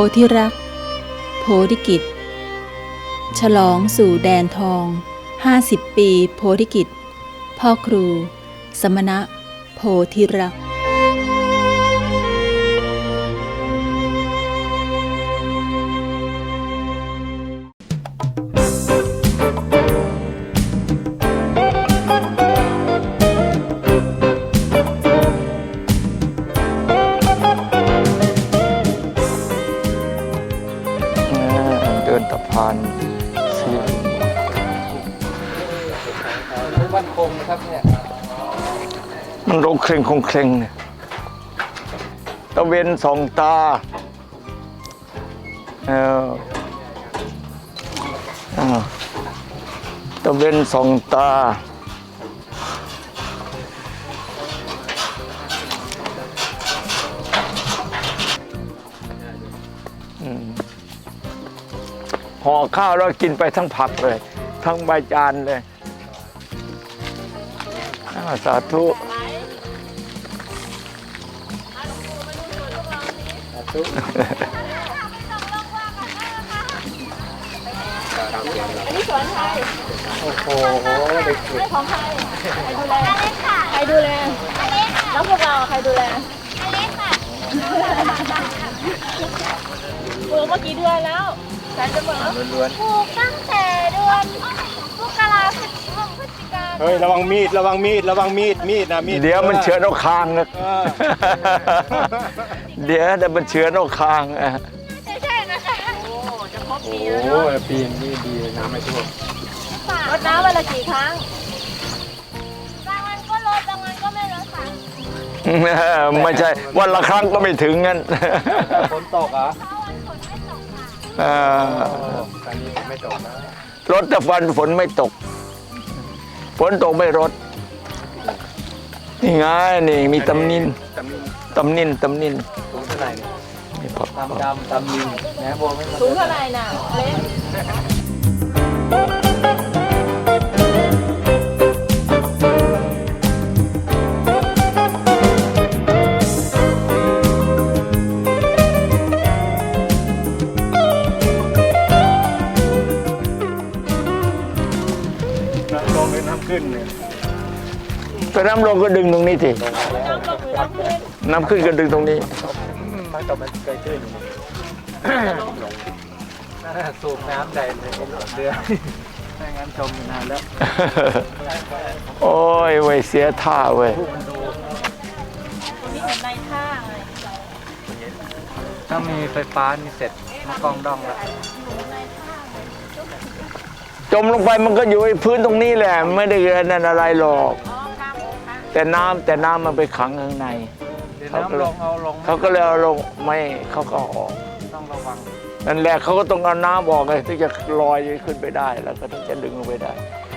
โพธิรัก โพธิกิจ ฉลองสู่แดนทอง 50 ปี โพธิกิจ พ่อครู สมณะ โพธิรัก เคร่งคงเคร่งเนี่ยตะเวนสองตาเอออ่าตะเวนสองตาอืมห่อข้าวแล้วกินไปทั้งผักเลย ทั้งใบจานเลยอ้า วสาธุโอ้โหเด็กของใครใครดูแลใครดูแลแล้วพวกเราใครดูแลอเล็กค่ะปลูกมากี่เดือนแล้วแสนจะหมดแล้วล้วนปลูกตั้งแต่เดือนมกราพฤศจิกาพฤศจิกาๆ เฮ้ย ระวังมีด ระวังมีด ระวังมีด มีดนะมีดเดี๋ยวมันเชื้อเอาคางนะ เออ เดี๋ยวเดี๋ยวมันเชื้อเอาคางอะไม่ใช่นะคะโอ้จะครบปีโอ้แล้วโหเนาะปีนนี่ดีน้ำไม่ท่วมรดน้ำวันละกี่ครั้งบางวันก็ลดบางวันก็ไม่ลดค่ะไม่ใช่ วันละครั้งก็ไม่ถึงงั้นฝนตกเหรอเพราะวันฝนไม่ตกค่ะเออตอนนี้ไม่ตกนะรถแต่ฟันฝนไม่ตก ฝนตกไม่รถนี่ไงนี่มีตำนินตำนินตำนินตำนินสูงเท่า ไหร่เนี่ยนี่พอตำดำตำนินแหนโบไม่มาสูงเท่าไหร่น่ะเล็กน้ำลงหรือน้ำขึ้นเนี่ยไปน้ำลงก็ดึงตรงนี้สิ น้ำลงหรือน้ำขึ้น น้ำขึ้นก็ดึงตรงนี้ มันตกมันเคยขึ้นน่าสูบน้ำใดเลยเรือไม่งั้นจมนานแล้วโอ้ยเว้ยเสียท่าเว้ยตรงนี้เหมือนในท่าไงถ้ามีไฟฟ้านี่เสร็จมากองดองแล้วจมลงไปมันก็อยู่ไอ้พื้นตรงนี้แหละ ไม่ได้นั่นอะไรหรอกอ๋อข้ามข้ามแต่น้ำแต่น้ำมันไปขังข้างใน เดี๋ยวน้ำลงเอาลงเขาก็เลยเอาลงไม่เขาก็เอาออกต้องระวังนั่นแหละเขาก็ต้องเอาน้ำออกเลยถึงจะลอยขึ้นไปได้ แล้วก็ถึงจะดึงลงไปได้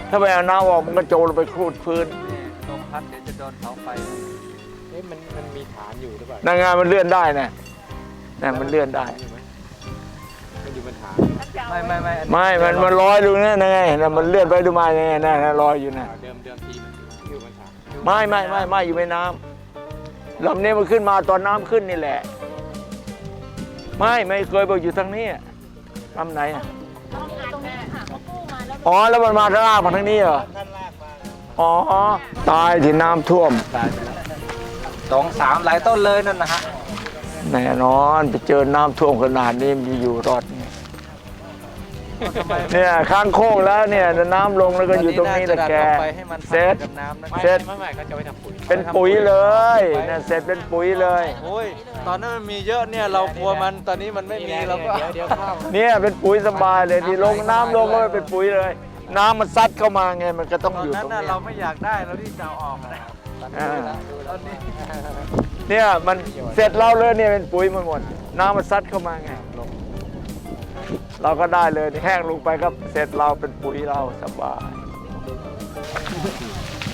ถ้าไม่เอาน้ำออกมันก็โจมลงไปครูดพื้นนี่ลมพัดเดี๋ยวจะโดนเสาไฟเอ๊ะมันมันมีฐานอยู่หรือเปล่านางงานมันเลื่อนได้นะนั่นมันเลื่อนได้มันอยู่บนฐานไม่ไม่ไม่อัไม่มันมันลอยดูนั่นนะไงนั่นมันเลื่อนไปดูมาไงนั่นนะลอยอยู่นะเดิมเดิมทีมันอยู่บนฐานไม่ไม่ไม่ไม่อยู่ในน้ำ ลำนี้มันขึ้นมาตอนน้ำขึ้นนี่แหละ ไม่ไม่เคยบอกอยู่ทางนี้อะลำไหนอะตรงนี้ค่ะเขากู้มาแล้วอ๋อแล้วมันมาทางล่างมาทางนี้เหรอท่านลากมาอ๋อตายที่น้ำท่วมตายไปแล้วสองสามหลายต้นเลยนั่นนะฮะแน่นอนไปเจอน้ำท่วมขนาดนี้มีอยู่รอดไง ทำไมเนี่ยข้างโค้งแล้วเนี่ยน้ำลงแล้วก็อยู่ตรงนี้แหละแกวันนี้น่าจะดันออไปให้มันเสร็จ กับน้ำนะเสร็จ ไม่ไม่เขาจะไปทำปุ๋ยเป็นปุ๋ยเลยเนี่ยเสร็จเป็นปุ๋ยเลย โอ้ยตอนนั้นมันมีเยอะเนี่ยเรากลัวมันตอนนี้มันไม่มีเราก็เดี๋ยวข้าวเนี่ยเป็นปุ๋ยสบายเลยที่ลงน้ำลงก็เป็นปุ๋ยเลย น้ำมันซัดเข้ามาไงมันก็ต้องตอนอยู่นั้ตนรงน่ะนี้เราไม่อยากได้เราที่จะเอาออกนะตอนนี้อ่าตอนนี้ เนี่ยมันเสร็จเราเลยเนี่ยเป็นปุ๋ยมันหมด น้ำมันซัดเข้ามาไงลง เราก็ได้เลยนี่แห้งลงไปก็เสร็จเราเป็นปุ๋ยเราสบาย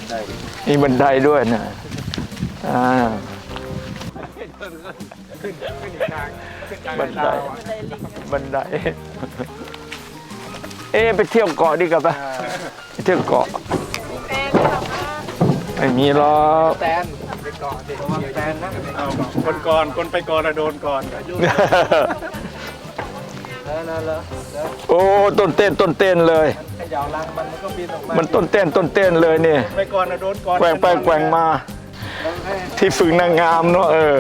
ได้มีบันไดด้วยนะอ่าบันไดบันไดเอ๊ะไปเที่ยวเกาะดีกว่าปะไปเที่ยวเกาะแปลงแบบว่าไม่มีหรอกแตนไปก่อนเด็กระวังแตนนะคนก่อนคนไปก่อนอะโดนก่อนเแล้วแล้วแล้วแล้วโอ้ต้นเต้นต้นเต้นเลย ขยาวรังมันมันก็บินออกมามันต้นเต้นต้นเต้นเลยนี่ไปก่อนนะโดนก่อนแกว่งไปแกว่งมา แล้วให้ที่ฝึกนางงามเนาะเออ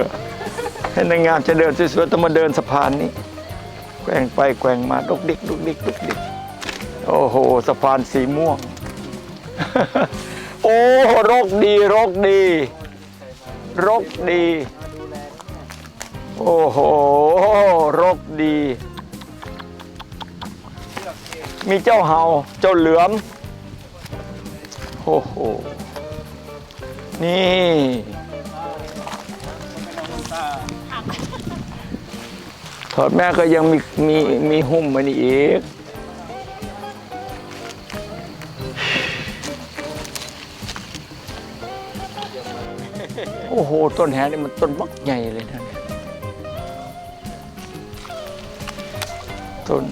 ให้นางงามจะเดินสวยๆต้องมาเดินสะพานนี้แกว่งไปแกว่งมาดุกดิกดุกดิกดุกดิกโอ้โหสะพานสีม่วง โอ้รกดีรกดี รกดี โอ้โหรกดี มีเจ้าเห่าเจ้าเหลือมโอ้โหนี่ถอดแม่ก็ยังมีมีมีหุ้มมันอีกโอ้โห ต้นแหนี่มันต้นมักใหญ่เลยนะเนี่ยต้น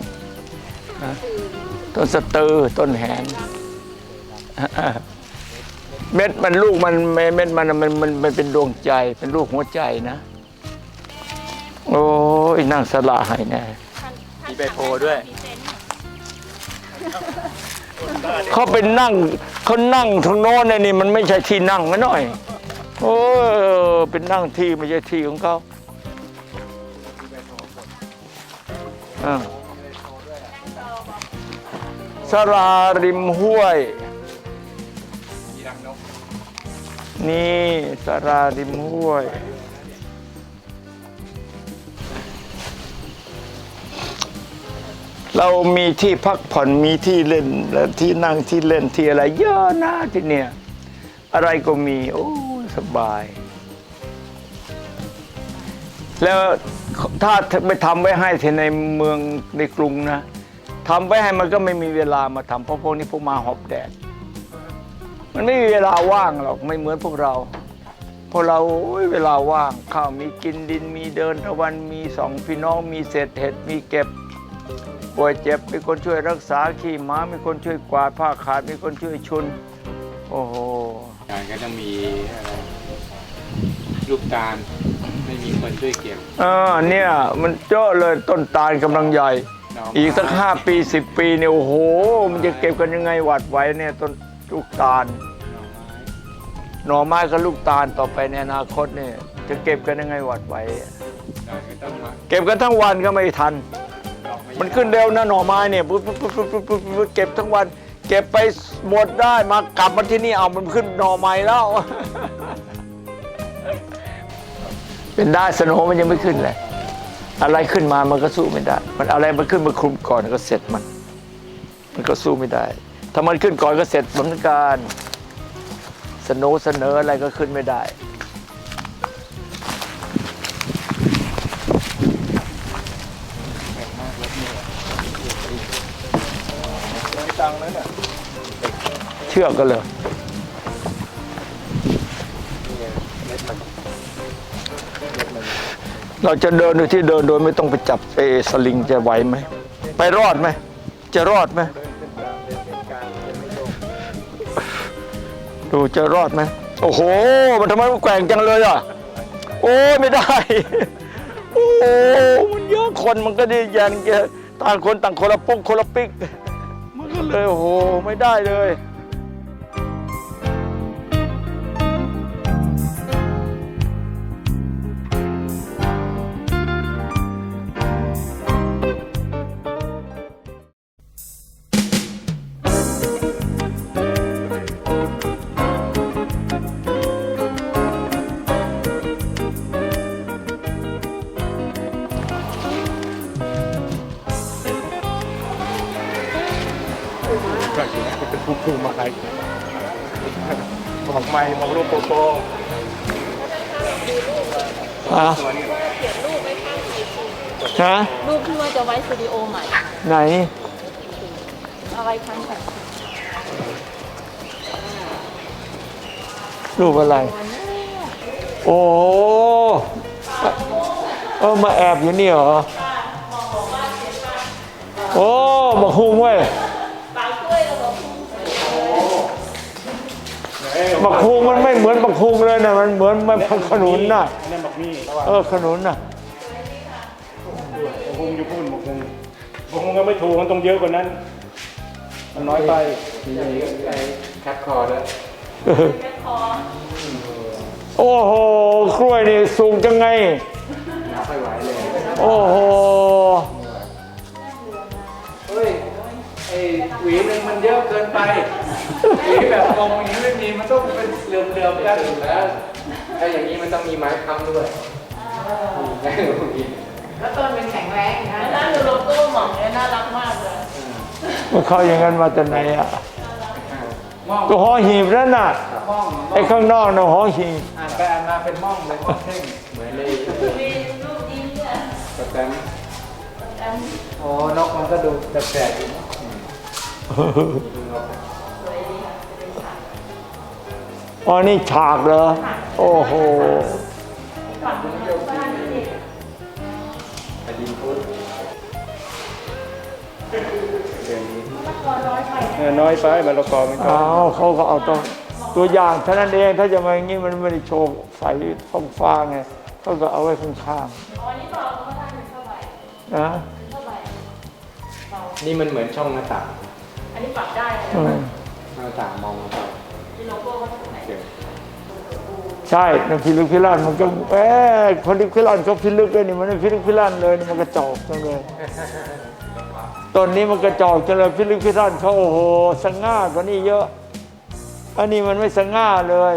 ต้นสะเตือต้นแหนเม็ดมันลูกมันเม็ดมันมันมันมันเป็นดวงใจ เป็นลูกหัวใจนะ โอ้ยนั่งสละให้แน่มีใบโพด้วย เขาเป็นนั่งเขานั่งทางโน้นเนี่ยนี่มันไม่ใช่ที่นั่งนะหน่อย โอ้ยเป็นนั่งที่ไม่ใช่ที่ของเขาอ่า สราริมห้วย นี่สาราริมห้วย เรามีที่พักผ่อนมีที่เล่นและที่นั่งที่เล่นที่อะไร เยอะนะที่เนี่ย อะไรก็มี โอ้สบาย แล้วถ้าไม่ทำไว้ให้ที่ในเมืองในกรุงนะ ทำไว้ให้มันก็ไม่มีเวลามาทำเพราะพวกนี้พวกมาหอบแดด มันไม่มีเวลาว่างหรอกไม่เหมือนพวกเรา พวกเราโอ้ยเวลาว่างข้าวมีกินดินมีเดินตะวันมีสองพี่น้องมีเศษเห็ดมีเก็บป่วยเจ็บมีคนช่วยรักษาขี่ม้ามีคนช่วยกวาดผ้าขาดมีคนช่วยชุน โอ้โหงานก็จะมีอะไรลูกตาลไม่มีคนช่วยเก็บเออเนี่ยมันเจาะเลยต้นตาลกำลังใหญ่หน่ไม้ อีกสักห้าปีสิบปีเนี่ยโอ้โห มันจะเก็บกันยังไงหวัดไหวเนี่ยต้นลูกตาล หน่อไม้กับลูกตาลต่อไปในอนาคตเนี่ยจะเก็บกันยังไงหวัดไหวหน่อยก็ต้องมาเก็บกันทั้งวันก็ไม่ทัน มันขึ้นเร็วนะหน่อไม้เนี่ยปุ๊บปุ๊บปุ๊บปุ๊บปุ๊บปุ๊บปุ๊บเก็บทั้งวัน เก็บไปหมดได้มากลับมาที่นี่เอามันขึ้นหน่อไม้แล้ว เป็นได้สโนมันยังไม่ขึ้นเลย อะไรขึ้นมามันก็สู้ไม่ได้ มันอะไรมันขึ้นมาคลุมก่อนก็เสร็จมัน มันก็สู้ไม่ได้ ถ้ามันขึ้นก่อนก็เสร็จเหมือนกันสนว์เสนออะไรก็ขึ้นไม่ได้เชือกก็เลย เราจะเดินโดยที่เดินโดยไม่ต้องไปจับเอสลิงจะไหวไหม ไปรอดไหม จะรอดไหม ดูจะรอดไหม โอ้โห มันทำไมมันแกว่งจังเลยอะ โอ้ไม่ได้ โอ้โหมันเยอะคนมันก็ได้ยันแกต่างคนต่างคนละปุ๊กคนละปิ๊ก มันก็เลยโอ้โห ไม่ได้เลย ฮะฮะรูปที่ว่าจะไว้สตูดิโอใหม่ไหนอะไรครั้งแรกรูปอะไร โอ้เออมาแอบอยู่นี่เหรอ โอ้มาคุงเว้ยบักคุงมันไม่เหมือนบักคุงเลยนะมันเหมือนมันขนุนน่ะ นั่นบอกนี่เออขนุนน่ะคุงอยู่พุ่นบอกคุงคงก็ไม่ถูกมันต้องเยอะกว่านั้น มันน้อยไปมีไอ้คัดคอด้วยโอ้โหกล้วยนี่สูงจังไง นับไม่ไหวเลยโอ้โหเฮ้ยไอ้หวีหนึงมันเยอะเกินไปหวีแบบกลมอย่างนี้ไม่มีมันต้องเป็นเหลื่อมๆกันแล้ว ถ้าอย่างนี้มันต้องมีไม้ค้ำด้วยได้หรือมีแล้วต้นเป็นแข็งแรงนะนั่นดูโลโก้หม่องเนี่ยน่ารักมากเลยมันเข้าอย่างนั้นมาแต่ไหนอะม่องก็หอหีบนั่นน่ะม่องไอ้ข้างนอกน่ะหอหีบอ่านไปอ่านมาเป็นม่องเลยม่องเท่งเหมือนในมีรูปยิ้มเนี่ยสแตมป์โอ้นกมันก็ดูแปลกๆอยู่ อ๋อนี่ฉากเหรอ โอ้โหอดีตพุทธเรื่องนี้เออน้อยไปมะละกอมันก็เอาเขาก็เอาตัวตัวอย่างเท่านั้นเองถ้าจะมาอย่างนี้มันไม่ได้โชว์ใส่ท้องฟ้าไงเขาก็เอาไว้ข้างอ๋อนี่บอกว่าท่านเป็นเท่าไหร่ๆนะเท่าไหร่นี่มันเหมือนช่องหน้าต่าง อันนี้ปรับได้เลยอืมหน้าต่างมองลงไป ใช่ในพิลึกพิลั่นมันก็เอ๊ะพิลึกพิลั่นเขาพิลึกเลยนี่มันไม่พิลึกพิลั่นเลยนี่มันกระจอกจังเลยต้นนี้มันกระจอกจังเลยพิลึกพิลั่นเขาโอ้โหสง่ากว่านี่เยอะ อันนี้มันไม่สง่าเลย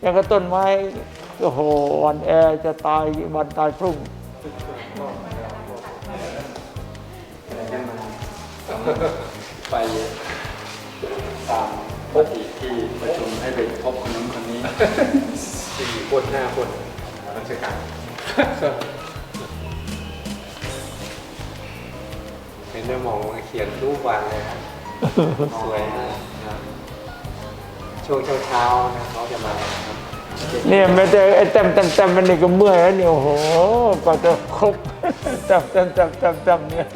อย่างกับต้นไม้โอ้โหอ่อนแอจะตายวันตายพรุ่งไปตามปฏิที่ประชุมให้ไปพบคนนู้นคนนี้ สี่คนห้าคนราชการเป็นเรื่องมองเขียนรูปวันเลยครับสวยมากครับช่วงเช้าๆนะเขาจะมาครับเนี่ยไม่แต่ไอ้เต็มเต็มเต็มมันนี่ก็เมื่อยแล้วเนี่ยโอ้โหกว่าจะครบเต็มเต็มเต็มเต็มเต็มเนี่ย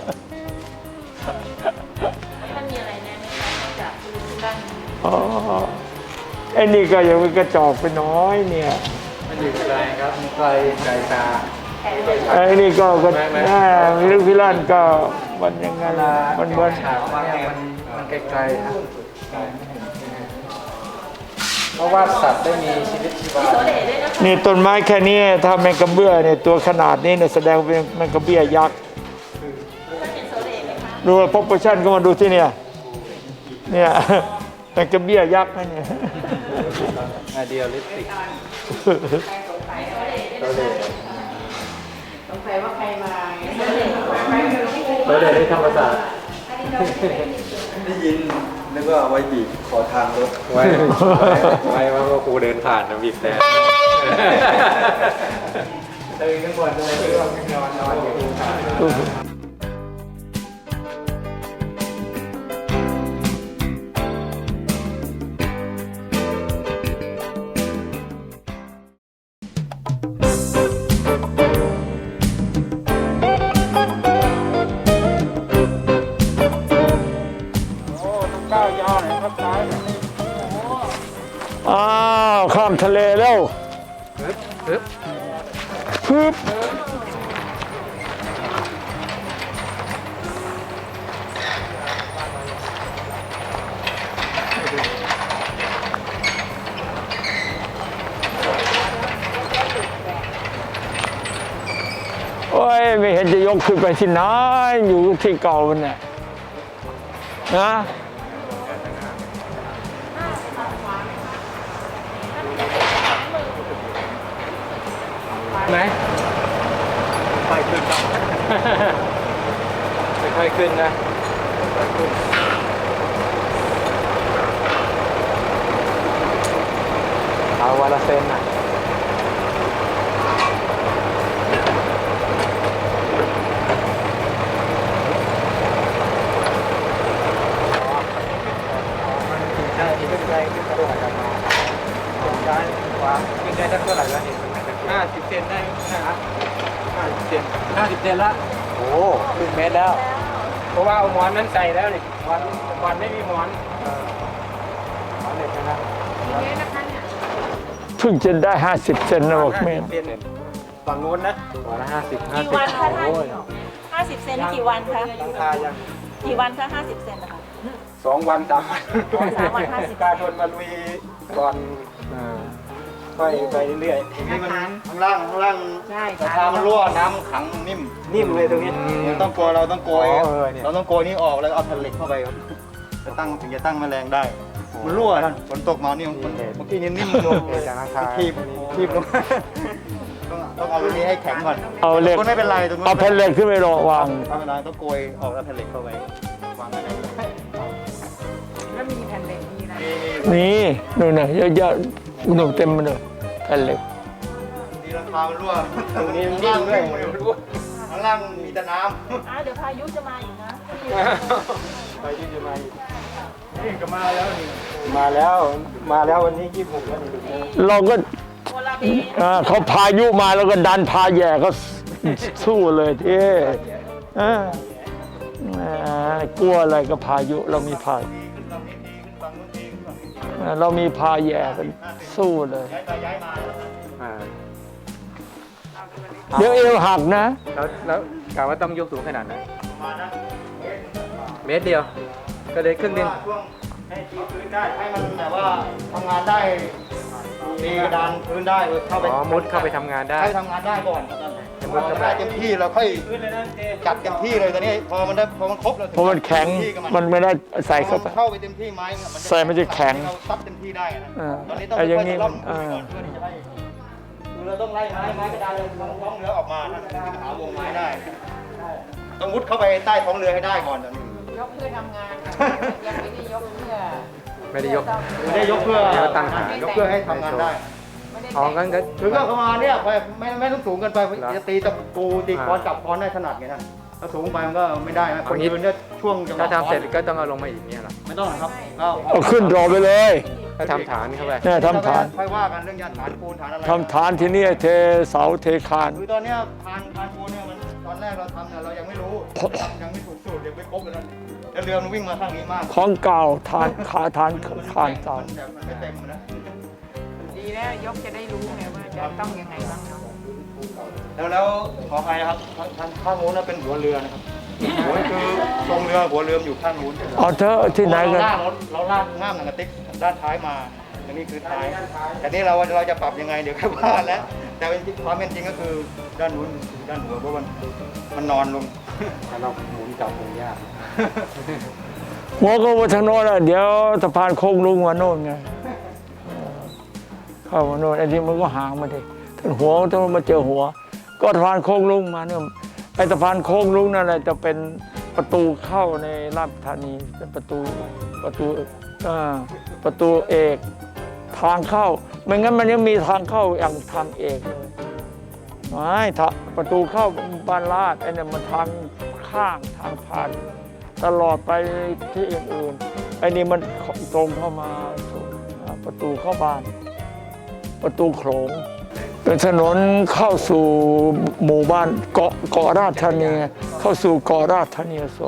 ท่านมีอะไรแนะไหมคะนอกจากคือด้านอ๋อไอ้นี่ก็ยังเป็นกระจอกไปน้อยเนี่ยมันอยู่ไกลครับมันไกลไกลตาไอ้นี่ก็ก็ไม่ไม่แม่พิลึกพิลั่นก็มันยังไงเวลามันเหมือนฉากมาเนี่ยมันมันไกลๆครับเพราะว่าสัตว์ได้มีชีวิตชีวาโสเดด้วยนะคะนี่ต้นไม้แค่นี้ถ้าแมงกระเบื้อเนี่ยตัวขนาดนี้เนี่ยแสดงว่าเป็นแมงกระเบี้ยยักษ์ท่านเป็นโสเดไหมคะดูพ o ป o ชั่นก็มาดูที่เนี่ยเนี่ย แมงกระเบี้ยยักษ์นั่นเนี่ยอเดียลิสติกสงสัยว่าใครมาไงเราเรียนในธรรมศาสตร์ได้ยินนึกว่าเอาไว้บีบขอทางรถไว้ไว้ว่าครูเดินผ่านนะบีบแต่ตื่นกันหมดเลยเรื่องนอนนอนอยู่อ้ ทะเลแล้วฮึบโอ้ย ไม่เห็นจะยกขึ้นไปที่ไหนอยู่ที่เก่ามันน่ะนะ ไหมค่อยขึ้นครับค่อยๆขึ้นนะเอาวันละเซนอะใช่ขึ้นไกลขึ้นกระโดดกันมาซ้ายขวาขึ้นได้สักเท่าไหร่แล้วเห็น ห้าสิบเซนได้ห้าห้าสิบเซนห้าสิบเซนละโอ้ครึ่งเมตรแล้ว เพราะว่าเอาหมอนนั้นใส่แล้วนี่หมอนหมอนไม่มีหมอนเออหมอนเหล็กนะเพิ่งจะได้ 50 เซนนะบอกเมตรเซนฝั่งโน้นนะหัวละห้าสิบห้ากี่สิบวันคะท่านโอ้ยห้า50เซนนี่กี่วันคะหลังคายังกี่วันคะ50เซนนะคะสองวันสามวันอ๋อสามวันห้าสิบ การทนมาลุยก่อน ค่อยไปเรื่อยนี่มันข้างล่างข้างล่างใช่ราคามันรั่วน้ำขังนิ่มๆ นิ่มเลยตรงนี้เราต้องกลัวเราต้องโกยอ๋อเออเนี่ย เราต้องโกยนี่ออกแล้วเอาแผ่นเหล็กเข้าไปครับจะตั้งถึงจะตั้งแมลงได้ มันรั่วท่านฝนตกมานี่มันเมื่อกี้นี่นิ่มลงเออจากราคาทีบทีบลงต้องต้องเอาตรงนี้ให้แข็งก่อนเอาเหล็กก็ไม่เป็นไรตรงนู้นเอาแผ่นเหล็กขึ้นไปรอวาง ไม่เป็นไรต้องโกยออกแล้วแผ่นเหล็กเข้าไปวางไว้ในแล้วมีแผ่นเหล็กมีอะไร นี่นู่นน่ะเยอะๆ หนุ่มเต็มมาเลยแผ่นเหล็กดีราคามันรั่วตรงนี้ข้างนิ่ล่ามงด้วยข้างล่างมีแต่น้อ่าเดี๋ยวพายุจะมาอีกนะไปยืนจะมาอีกนี่ก็มาแล้วนี่มาแล้วมาแล้ววันนี้ยี่สิบหกแล้วนี่เราก็โมลาบีอ่าเขาพายุมาแล้วก็ดันพาแย่เขาสู้เลยที่อ่าอ่ากลัวอะไรก็พายุเรามีพาำ เรามีพาแย่กันสู้เลยย้ายไปย้ายมาอ่าเดี๋ยวเอวหักนะ แล้วแล้วกะว่าต้องยกสูงขนาดไหนประมาณนั้นเมตรเดียว ก็เลยครึ่งหนึงว่าช่วงให้ตีพื้นได้ให้มันแบบว่าทำงานได้ตีกระดานพื้นได้เข้าไปอ๋อมุดเข้าไปทำงานได้ ให้ทำงานได้ก่อน ให้มุพอดเข้าไปได้เต็มที่เราค่อยจัดเต็มที่เลยตอนนี้พอมันได้พอมันครบเราถึเพราะมันแข็งเต็ที่กับมันไม่ได้ใส่พอเข้าไปมันเข้าไปเต็มที่ไม้เนี่ยใส่มันจะแข็งเราซับเต็มที่ได้นะอ่าตอนนี้ต้องแต่อย่างนี้นี้ล่อมอ่าก่อนเพื่อที่จะได้คือเราต้องไล่ไม้ไม้กระดานเลยท้องเรือออกมานะถึงจะหาวงไม้ได้ ต้องมุดเข้าไปใต้ท้องเรือให้ได้ก่อนตอนนี้ยกเพื่อทำงานค่ะยังไม่ได้ยกเพื่อไม่ได้ยกไม่ได้ยกเพื่อเดี๋ยวตั้งหายกเพื่อให้ทำงานได้ไม่ได้ อ๋อแต่งงั้นก็คือก็ประมาณเนี้ยไปไม่ไม่ต้องสูงเกินไปเหรอจะตีตะปูตีค้อนอ่าจับค้อนได้ถนัดไงนะถ้าสูงไปมันก็ไม่ได้นะคเอานงี้ยืนเนี่ยช่วงจังหวะถ้าทำเสร็จค้อนก็ต้องเอาลงมาอีกเนี่ยเหรอไม่ต้องหรอกครับก็เอาขึ้นรอไปเลยถ้าทำฐานเข้าไป เนี่ยทำฐานค่อยว่ากันเรื่องยาฐานปูนฐานอะไรทำฐานที่นี่เทเสาเทคาน คือตอนเนี้ยฐานฐานปูนเนี่ยมันตอนแรกเราทำเนี่ยเรายังไม่รู้ยังไม่ถูกสูตรยังไม่ครบเลยนะแล้วเรือมันวิ่งมาทางนี้มากของเก่าฐานขาฐานคานเก่ามันแบบมันไม่เต็มนะ ดีแล้วยกจะได้รู้ไงว่าจะต้องยังไงบ้างเนาะแล้วแล้วขออภัยนะครับทางทางข้างนู้นนะเป็นหัวเรือนะครับหัวคือทรงเรือหัวเรืออยู่ข้างนู้นเอาเถอะที่ไหนกันเราลากรถเราลากง่ามหนังกระติกด้านท้ายมาอันนี้คือท้ายแต่นี่เราเราจะปรับยังไงเดี๋ยวค่อยว่าแล้วแต่เป็นจริงความเป็นจริงก็คือด้านนู้นด้านหัวเพราะมันมันนอนลง ถ้าเราหมุนกลับคงยาก หัวก็ว่าทางโน้นอะเดี๋ยวสะพานโค้งลุงมาโน่นไงเออ เข้ามาโน่นไอ้นี่มันก็ห่างมาดิถึงหัวต้องมาเจอหัว ก็สะพานโค้งลุงมาเนี่ยไอ้สะพานโค้งลุงนั่นแหละจะเป็นประตูเข้าในราชธานีเป็นประตูประตูประตูเอกทางเข้า ไม่งั้นมันยังมีทางเข้าอย่างทางเอกเลยไม่ประตูเข้าบ้านลาดไอ้นี่มันทางข้างทางผ่านตลอดไปที่อื่นๆไอ้นี่มันตรงเข้ามาประตูเข้าบ้าน ประตูโขงเป็นถนนเข้าสู่หมู่บ้านเกาะเกาะราชธานีเข้าสู่เกาะราชธานีอโศ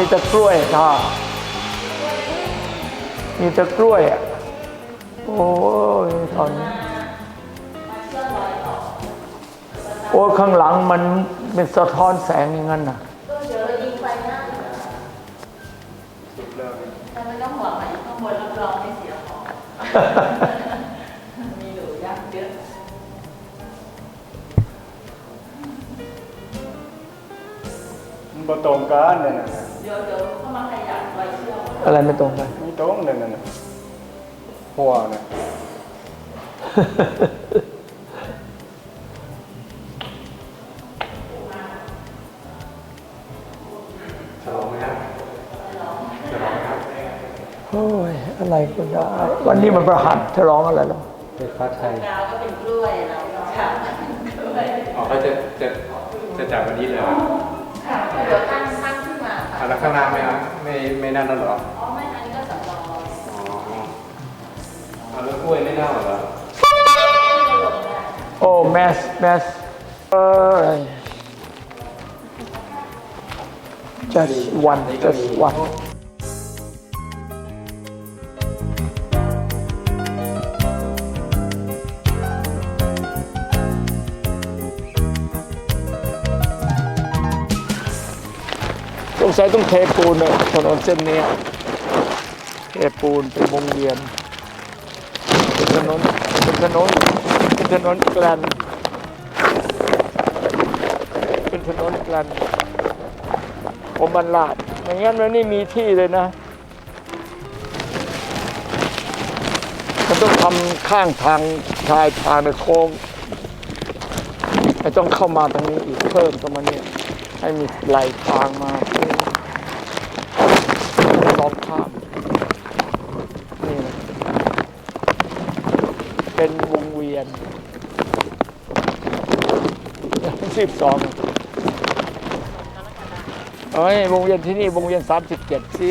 มีแต่กล้วยท่ามีแต่กล้วยอะ โอ้ยตอนนี้โอ้ข้างหลังมันเป็นสะท้อนแสงอย่างนั้นน่ะแต่ไม่ต้องห่วงนะข้างบนรับรองไม่เสียของมีหนูยักษ์เยอะมันบ่ตรงกันนั่นน่ะ ดี๋ยวเดี๋ยวเข้ามาขยับไว้เชื่อมอะไรไม่ตรงกันมีตรงนั่นน่ะหัวน่ะโอ้ยอะไรก็ได้ วันนี้มันประหัดฉลองอะไรหรอเป็นพระไทยดาวก็เป็นกล้วยแล้วค่ะกล้วยอ๋อเขาจะจะจะจัดวันนี้เลยเหรอค่ะเดี๋ยว แล้วข้างล่างไม่เอาไม่ไม่นั่นแล้วหรอ อ๋อไม่อันนี้ก็สำรองอ๋อเอแล้วกล้วยไม่น่าหรอ โอ้แมสแมสเออ just one just one สัยต้องเทปูนเลยถนนเส้นนี้เทปูนเป็นวงเวียนเป็นถนนเป็นถนนเป็นถนนแกลนเป็นถนนแกลนผมบรรลาดไม่งั้นมันนี่มีที่เลยนะมันต้องทำข้างทางชายทางในโค้งไม่ต้องเข้ามาตรงนี้อีกเพิ่มเข้ามาเนี่ยให้มีไหลทางมาสองข้างนี่นะ เป็นวงเวียน สิบสองเอ้ยวงเวียนที่นี่วงเวียนสามสิบเจ็ดสิ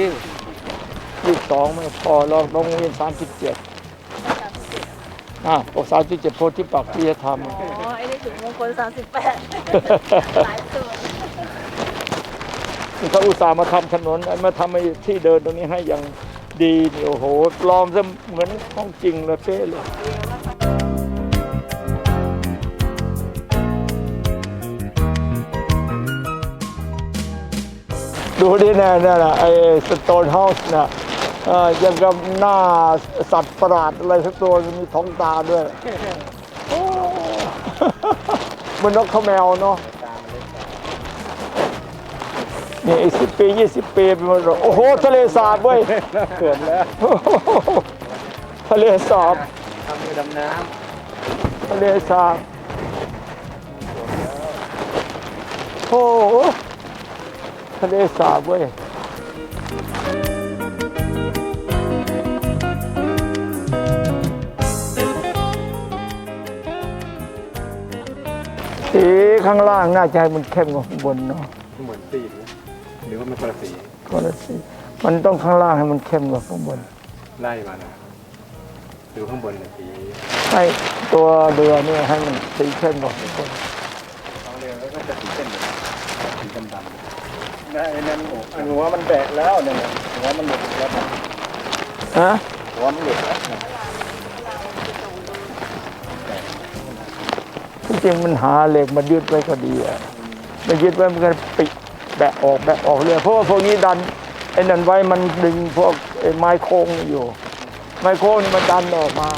ยี่สองไม่พอลองวงเวียนสามสิบเจ็ดอะบอกสามสิบเจ็ดโพธิปักษ์ที่จะทอ๋อไอ้นี่ถึงมงคลสามสิบแปดหลายสูตรำนี่เขาอุตส่าห์มาทำถนนมาทำให้ที่เดินตรงนี้ให้อย่างดีนี่โอ้โหปลอมซะเหมือนของจริงเลยเป๊ะเลย ดูดินะนั่นน่ะไอ้สโตนเฮาส์น่ะเอ่อยังกับหน้าสัตว์ประหลาดอะไรสักตัวมีท้องตาด้วยโอ้เหมันนกเขาแมวเนาะนี่อีกสิบปียี่สิบปีเป็นมันโอ้โห ทะเลสาบเว้ยเกิดแล้ว ทะเลสาบทำมือดำน้ทะเลสาบโอ้โห ทะเลสาบเว้ยสีข้างล่างน่าจะให้มันเข้มกว่าข้างบนเนาะำเหมือนสีนะหรือว่ามันคนละสีก็ละสีมันต้องข้างล่างให้มันเข้มกว่าข้างบนไล่มานะหรือข้างบนเนี่ยสีให้ตัวเรือเนี่ยให้มันสีเข้มกว่าข้างบนท้องเรือแล้วก็จะสีเส้นแบบสีดำำ นะไอ้นั่นหัวมันแบกแล้วเนี่ยนะหัวมันหลุดแล้วนะฮะหัวมันหลุดแล้วนะที่จริงมันหาเหล็กมายึดไว้ก็ดีอะไม่ยึดไว้มันก็ปิดแบะออกแบะออกเรื่อยเพราะว่าพวกนี้ดันไอ้นั่นไว้มันดึงพวกไอ้ไม้โค้งอยู่ ไม้โค้งนี่มันดันออกมา